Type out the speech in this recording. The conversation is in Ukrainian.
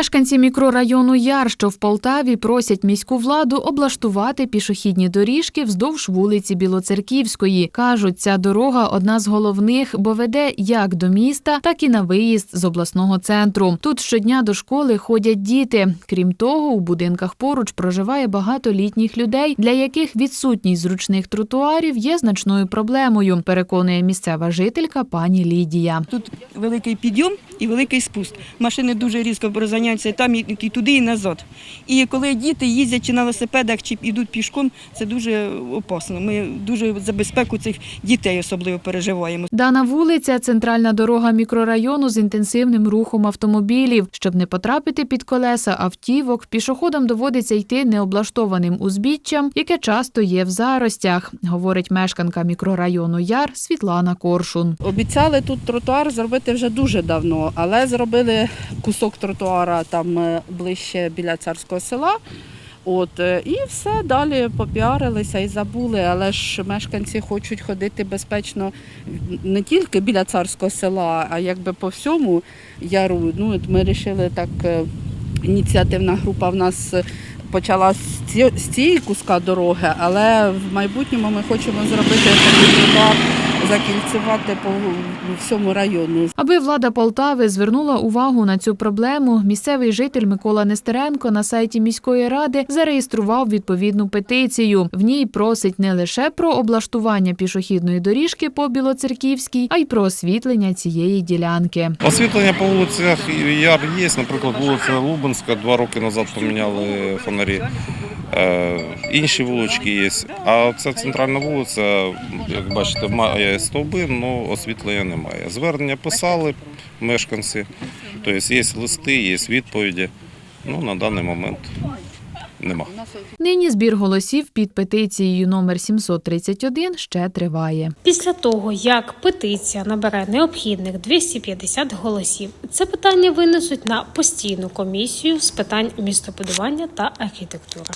Мешканці мікрорайону Яр, що в Полтаві, просять міську владу облаштувати пішохідні доріжки вздовж вулиці Білоцерківської. Кажуть, ця дорога одна з головних, бо веде як до міста, так і на виїзд з обласного центру. Тут щодня до школи ходять діти. Крім того, у будинках поруч проживає багато літніх людей, для яких відсутність зручних тротуарів є значною проблемою. Переконує місцева жителька пані Лідія. Тут великий підйом і великий спуск. Машини дуже різко розганяються і там, і і туди, і назад. І коли діти їздять чи на велосипедах, чи йдуть пішком, це дуже опасно. Ми дуже за безпеку цих дітей особливо переживаємо. Дана вулиця центральна дорога мікрорайону з інтенсивним рухом автомобілів. Щоб не потрапити під колеса автівок, пішоходам доводиться йти необлаштованим узбіччям, яке часто є в заростях, говорить мешканка мікрорайону Яр Світлана Коршун. Обіцяли тут тротуар зробити вже дуже давно, але зробили кусок тротуара там е, ближче біля царського села. От е, і все далі попіарилися і забули. Але ж мешканці хочуть ходити безпечно не тільки біля царського села, а якби по всьому яру. Ну от ми вирішили так. е, Ініціативна група в нас почала з ці- з цієї куска дороги, але в майбутньому ми хочемо зробити такий закільцювати по всьому району. Аби влада Полтави звернула увагу на цю проблему, місцевий житель Микола Нестеренко на сайті міської ради зареєстрував відповідну петицію. В ній просить не лише про облаштування пішохідної доріжки по Білоцерківській, а й про освітлення цієї ділянки. Освітлення по вулицях Яр є. Наприклад, вулиця Лубенська два роки назад поміняли фонарі. Е, інші вулички є. А ця центральна вулиця, як бачите, має стовби, але освітлення немає. Звернення писали мешканці, тобто є листи, є відповіді. Ну, на даний момент нема. Нині збір голосів під петицією номер 731 ще триває. Після того, як петиція набере необхідних 250 голосів, це питання винесуть на постійну комісію з питань містобудування та архітектури.